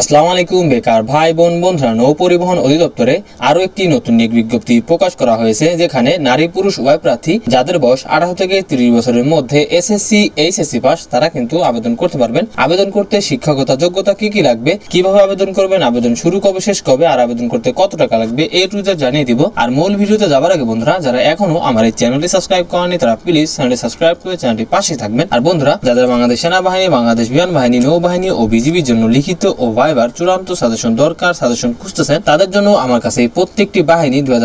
আসসালামু আলাইকুম, বেকার ভাই, বোন, বন্ধুরা নৌ পরিবহন অধিদপ্তরে আরও একটি নতুন নিয়োগ বিজ্ঞপ্তি প্রকাশ করা হয়েছে, যেখানে নারী পুরুষ উভয় প্রার্থী যাদের বয়স আঠারো থেকে তিরিশ বছরের মধ্যে এসএসসি এইচএসসি পাস তারা কিন্তু আবেদন করতে পারবেন। আবেদন করতে শিক্ষাগত যোগ্যতা কি কি লাগবে, কীভাবে আবেদন করবেন, আবেদন শুরু কবে, শেষ কবে, আর আবেদন করতে কত টাকা লাগবে এই টু জেড জানিয়ে দিব। আর মূল ভিডিওতে যাবার আগে বন্ধুরা, যারা এখনও আমার এই চ্যানেলটি সাবস্ক্রাইব করেনি তারা প্লিজ চ্যানেলটি সাবস্ক্রাইব করে চ্যানেলটি পাশে থাকবেন। আর বন্ধুরা, যাদের বাংলাদেশ সেনাবাহিনী, বাংলাদেশ বিমান বাহিনী, নৌবাহিনী ও বিজিবির জন্য লিখিত ও ভাইবার চূড়ান্ত সাজেশন দরকার সাজেশন খুঁজতেছেন তাদের জন্য আমার কাছে এই প্রত্যেকটি বাহিনী দুই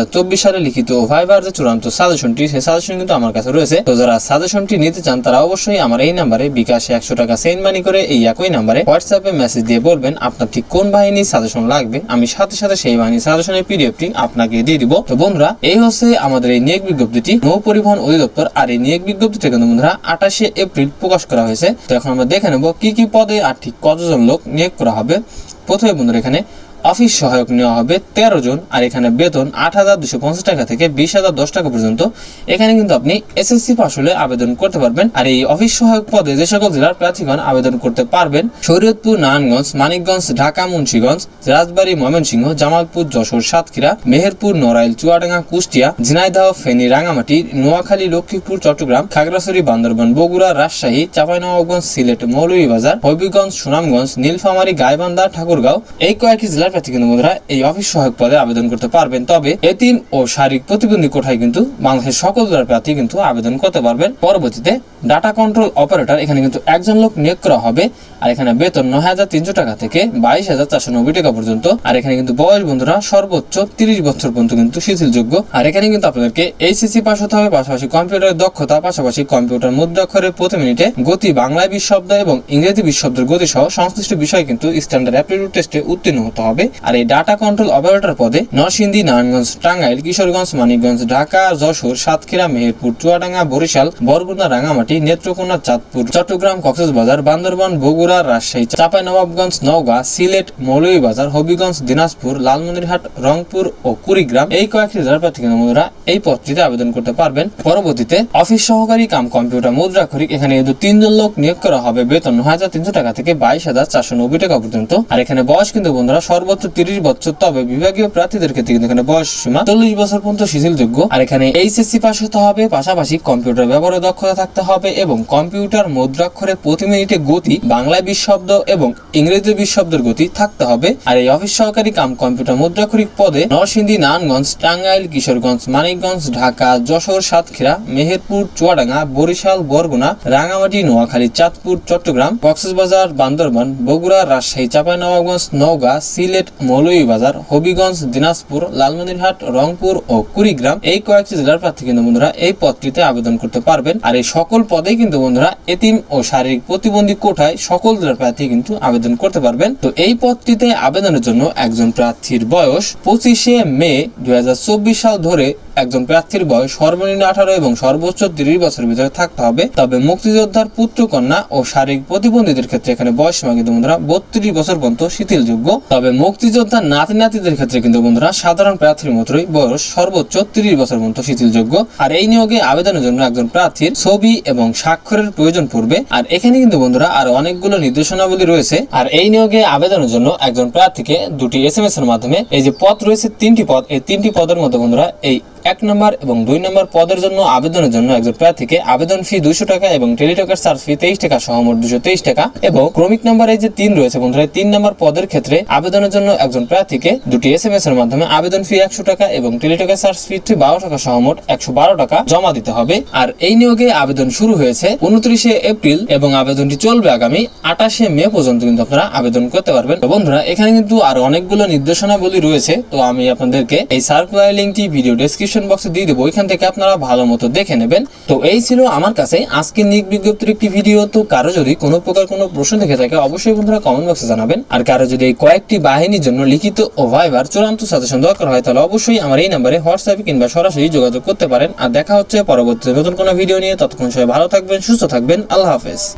সালে লিখিত ভাইবার যে চূড়ান্ত সাজেশনটি সেই সাজেশন কিন্তু আমার কাছে রয়েছে। তো যারা সাজেশনটি নিতে চান, তারা অবশ্যই আমার এই নাম্বারে বিকাশে একশো টাকা সেন্ড মানি করে এই একই নাম্বারে হোয়াটসঅ্যাপে মেসেজ দিয়ে বলবেন, আপনার ঠিক কোন বাহিনী সাজেশন লাগবে? আমি সাথে সাথে সেই বাহিনী সাজেশনের পিডিএফটি আপনাকে দিয়ে দিব। তো বন্ধুরা, এই হচ্ছে আমাদের এই নিয়োগ বিজ্ঞপ্তিটি। নৌ পরিবহন অধিদপ্তর আর এই নিয়োগ বিজ্ঞপ্তিটা কিন্তু বন্ধুরা আঠাশে এপ্রিল প্রকাশ করা হয়েছে। তো এখন আমরা দেখে নেব কি কি পদে আর ঠিক কতজন লোক নিয়োগ করা হবে। প্রথমে বন্ধুরা এখানে অফিস সহায়ক নেওয়া হবে তেরো জন, আর এখানে বেতন আট হাজার দুশো পঞ্চাশ টাকা থেকে বিশ হাজার দশ টাকা পর্যন্ত। এখানে কিন্তু আপনি এসএসসি পাস হলে আবেদন করতে পারবেন, আর এই অফিস সহায়ক পদে যে সকল জেলার প্রার্থীগণ আবেদন করতে পারবেন, শরীয়তপুর, নারায়ণগঞ্জ, মানিকগঞ্জ, ঢাকা, মুন্সিগঞ্জ, রাজবাড়ী, ময়মনসিংহ, জামালপুর, যশোর, সাতক্ষীরা, মেহেরপুর, নড়াইল, চুয়াডাঙ্গা, কুষ্টিয়া, ঝিনাইদহ, ফেনী রাঙামাটি নোয়াখালী, লক্ষ্মীপুর, চট্টগ্রাম, খাগড়াছড়ি, বান্দরবান, বগুড়া, রাজশাহী, চাঁপাইনবাবগঞ্জ, সিলেট, মৌলভীবাজার, হবিগঞ্জ, সুনামগঞ্জ, নীলফামারী, গাইবান্ধা, ঠাকুরগাঁও, এই কয়েকটি জেলার প্রার্থী কিন্তু বন্ধুরা এই অফিস সহায়ক পদে আবেদন করতে পারবেন। তবে এতিম ও শারীরিক প্রতিবন্ধী কোঠায় কিন্তু বাংলাদেশের সকল জেলার প্রার্থী কিন্তু আবেদন করতে পারবেন। পরবর্তীতে ডাটা কন্ট্রোল অপারেটর, এখানে কিন্তু একজন লোক নিয়োগ করা হবে, আর এখানে বেতন নয় হাজার তিনশো টাকা থেকে বাইশ হাজার চারশো নব্বই টাকা পর্যন্ত। আর এখানে কিন্তু বয়স বন্ধুরা সর্বোচ্চ তিরিশ বছর পর্যন্ত কিন্তু শিথিলযোগ্য। আর এখানে কিন্তু আপনাদেরকে এইচএসসি পাস হতে হবে, পাশাপাশি কম্পিউটারের দক্ষতা, পাশাপাশি কম্পিউটার মুদ্রাক্ষরে প্রতি মিনিটে গতি, বাংলায় বিশ শব্দ এবং ইংরেজি বিশ শব্দের গতি সহ সংশ্লিষ্ট বিষয় কিন্তু স্ট্যান্ডার্ড অ্যাপটিটিউড টেস্টে উত্তীর্ণ হতে হবে। আর এই ডাটা কন্ট্রোল অপারেটর পদে নরসিংদী, নারায়ণগঞ্জ, টাঙ্গাইল, কিশোরগঞ্জ, মানিকগঞ্জ, ঢাকা, যশোর, সাতক্ষীরা, মেহেরপুর, চুয়াডাঙ্গা, বরিশাল, বরগুনা রাঙামাটি নেত্রকোনা, চাঁদপুর, চট্টগ্রাম, কক্সবাজার, বান্দরবান, বগুড়া, রাজশাহী, চাঁপাইনবাবগঞ্জ, নওগাঁ, সিলেট, মৌলভীবাজার, হবিগঞ্জ, দিনাজপুর, লালমনিরহাট, রংপুর ও কুড়িগ্রাম। এই কয়েকটি জেলার প্রার্থী বন্ধুরা এই পদটিতে আবেদন করতে পারবেন। পরবর্তীতে অফিস সহকারী কাম কম্পিউটার মুদ্রাক্ষরিক এখানে কিন্তু তিনজন লোক নিয়োগ করা হবে। বেতন নয় হাজার তিনশো টাকা থেকে বাইশ হাজার চারশো নব্বই টাকা পর্যন্ত। আর এখানে বয়স কিন্তু বন্ধুরা সর্বোচ্চ তিরিশ বছর, তবে বিভাগীয় প্রার্থীদের ক্ষেত্রে কিন্তু এখানে বয়স সীমা চল্লিশ বছর পর্যন্ত শিথিলযোগ্য আর এখানে এইচএসসি পাস হতে হবে, পাশাপাশি কম্পিউটার ব্যবহারে দক্ষতা থাকতে হবে এবং কম্পিউটার মুদ্রাক্ষরে প্রতি মিনিটে গতি, বাংলায় এবং ইংরেজি গতি থাকতে হবে। আর এই অফিস সহকারী কাম কম্পিউটার মুদ্রাক্ষরিক পদে নরসিংদী টাঙ্গাইল, কিশোরগঞ্জ, মানিকগঞ্জ, ঢাকা, যশোর, সাতক্ষীরা, মেহেরপুর, চুয়াডাঙ্গা, বরিশাল, বরগুনা রাঙামাটি নোয়াখালী, চাঁদপুর, চট্টগ্রাম, কক্সবাজার, বান্দরবান, বগুড়া, রাজশাহী, চাঁপাইনবাবগঞ্জ, নওগাঁ, সিলেট মৌলভীবাজার হবিগঞ্জ দিনাজপুর লালমনিরহাট রংপুর ও কুড়িগ্রাম এই কয়েকটি জেলার প্রার্থী কিন্তু বন্ধুরা এই পদটিতে আবেদন করতে পারবেন। আর এই সকল পদেই কিন্তু বন্ধুরা এতিম ও শারীরিক প্রতিবন্ধী কোঠায় সকল জেলার প্রার্থী কিন্তু আবেদন করতে পারবেন। তো এই পদটিতে আবেদনের জন্য একজন প্রার্থীর বয়স পঁচিশে মে দুই হাজার চব্বিশ সাল ধরে একজন প্রার্থীর বয়স সর্বনিম্ন আঠারো এবং সর্বোচ্চ তিরিশ বছরের ভিতরে থাকতে হবে। তবে মুক্তিযোদ্ধার পুত্র কন্যা ও শারীরিক প্রতিবন্ধীদের ক্ষেত্রে এখানে বয়স সীমা কিন্তু বন্ধুরা বত্রিশ বছর পর্যন্ত শিথিলযোগ্য। তবে মুক্তিযোদ্ধার নাতি নাতিদের ক্ষেত্রে কিন্তু বন্ধুরা সাধারণ প্রার্থীর মতোই বয়স সর্বোচ্চ তিরিশ বছর পর্যন্ত শিথিলযোগ্য। আর এই নিয়োগে আবেদনের জন্য একজন প্রার্থীর ছবি এবং স্বাক্ষরের প্রয়োজন পড়বে। আর এখানে কিন্তু বন্ধুরা আর অনেকগুলো নির্দেশনাবলী রয়েছে। আর এই নিয়োগে আবেদনের জন্য একজন প্রার্থীকে দুটি এস এম এস এর মাধ্যমে এই যে পদ রয়েছে তিনটি পদ, এই তিনটি পদের মধ্যে বন্ধুরা এই এক নম্বর এবং দুই নম্বর পদের জন্য আবেদনের জন্য একজন প্রার্থীকে আবেদন ফি দুইশো টাকা এবং টেলিটকের চার্জ ফি তেইশ টাকা, সহ মোট দুশো তেইশ টাকা এবং ক্রমিক নম্বরে যে তিন রয়েছে বন্ধুরা তিন নম্বর পদের ক্ষেত্রে আবেদনের জন্য একজন প্রার্থীকে দুটি এস এম এস এর মাধ্যমে আবেদন ফি একশো টাকা এবং টেলিটকের চার্জ ফি বারো টাকা, সহ মোট একশো বারো টাকা জমা দিতে হবে। আর এই নিয়োগে আবেদন শুরু হয়েছে উনত্রিশে এপ্রিল এবং আবেদনটি চলবে আগামী আঠাশে মে পর্যন্ত কিন্তু আপনারা আবেদন করতে পারবেন। বন্ধুরা, এখানে কিন্তু আরও অনেকগুলো নির্দেশনাবলী রয়েছে। তো আমি আপনাদেরকে এই সার্কুলার লিঙ্কটি ভিডিও ডেসক্রিপশন বক্সে দিয়ে দেবো, ওইখান থেকে আপনারা ভালো মতো দেখে নেবেন। তো এই ছিল আমার কাছে আজকের নিক বিজ্ঞপ্তির একটি ভিডিও তো কারও যদি কোনো প্রকার কোনো প্রশ্ন থেকে থাকে, অবশ্যই বন্ধুরা কমেন্ট বক্সে জানাবেন। আর কারও যদি এই কয়েকটি বাহিনীর জন্য লিখিত ও ভাইবার চূড়ান্ত সাজেশন দরকার হয়, তাহলে অবশ্যই আমার এই নাম্বারে হোয়াটসঅ্যাপে কিংবা সরাসরি যোগাযোগ করতে পারেন। আর দেখা হচ্ছে পরবর্তী নতুন কোনো ভিডিও নিয়ে। ততক্ষণ সবাই ভালো থাকবেন, সুস্থ থাকবেন। আল্লাহ হাফেজ।